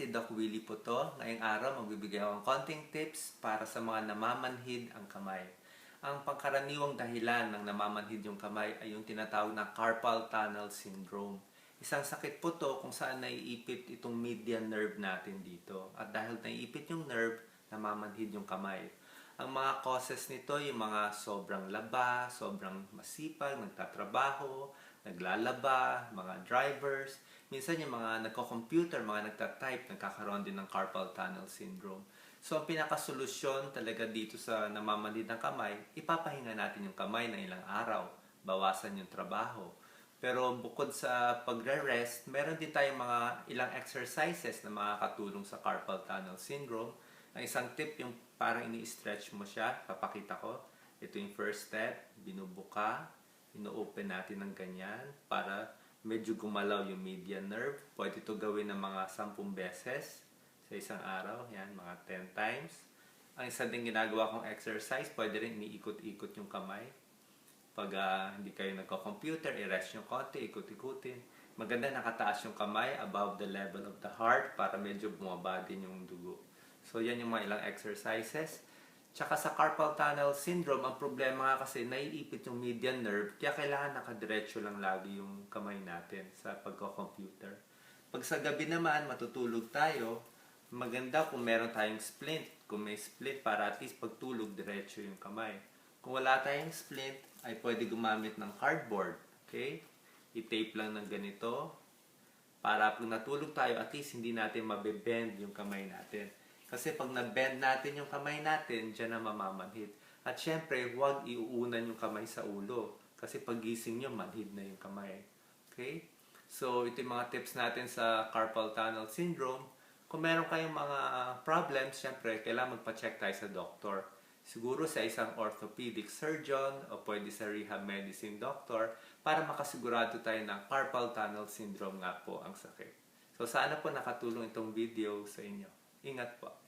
si Doc Willie po to. Ngayong araw, magbibigay ako ng konting tips para sa mga namamanhid ang kamay. Ang pangkaraniwang dahilan ng namamanhid yung kamay ay yung tinatawag na carpal tunnel syndrome. Isang sakit po to kung saan naiipit itong median nerve natin dito. At dahil naiipit yung nerve, namamanhid yung kamay. Ang mga causes nito, yung mga sobrang laba, sobrang masipag, nagtatrabaho, naglalaba, mga drivers. Minsan yung mga nagko-computer, mga nagtatype, nagkakaroon din ng carpal tunnel syndrome. So ang pinakasolusyon talaga dito sa namamanhid ng kamay, ipapahinga natin yung kamay ng ilang araw, bawasan yung trabaho. Pero bukod sa pagre-rest, meron din tayong mga ilang exercises na makakatulong sa carpal tunnel syndrome. Ang isang tip yung parang ini-stretch mo siya, papakita ko. Ito yung first step, binubuka, ino-open natin ng ganyan para medyo gumalaw yung median nerve. Pwede ito gawin ng mga 10 beses sa isang araw, yan, mga 10 times. Ang isa din ginagawa kong exercise, pwede rin iniikot-ikot yung kamay. Pag ah, hindi kayo nagko-computer, i-rest yung konti, ikot-ikutin. Maganda nakataas yung kamay above the level of the heart para medyo bumaba din yung dugo. So yan yung mga ilang exercises. Tsaka sa carpal tunnel syndrome, ang problema nga kasi naiipit yung median nerve, kaya kailangan nakadiretso lang lagi yung kamay natin sa pagko-computer. Pag sa gabi naman, matutulog tayo, maganda kung meron tayong splint. Kung may splint para at least pagtulog, diretso yung kamay. Kung wala tayong splint, ay pwede gumamit ng cardboard. Okay? I-tape lang ng ganito. Para pag natulog tayo, at least hindi natin mabebend yung kamay natin. Kasi pag na-bend natin yung kamay natin, dyan na mamamanhid. At syempre, huwag iuunan yung kamay sa ulo. Kasi pag gising nyo, manhid na yung kamay. Okay? So, ito yung mga tips natin sa carpal tunnel syndrome. Kung meron kayong mga problems, syempre, kailangan magpa-check tayo sa doktor. Siguro sa isang orthopedic surgeon o pwede sa rehab medicine doctor para makasigurado tayo na carpal tunnel syndrome nga po ang sakit. So sana po nakatulong itong video sa inyo. Ingat po.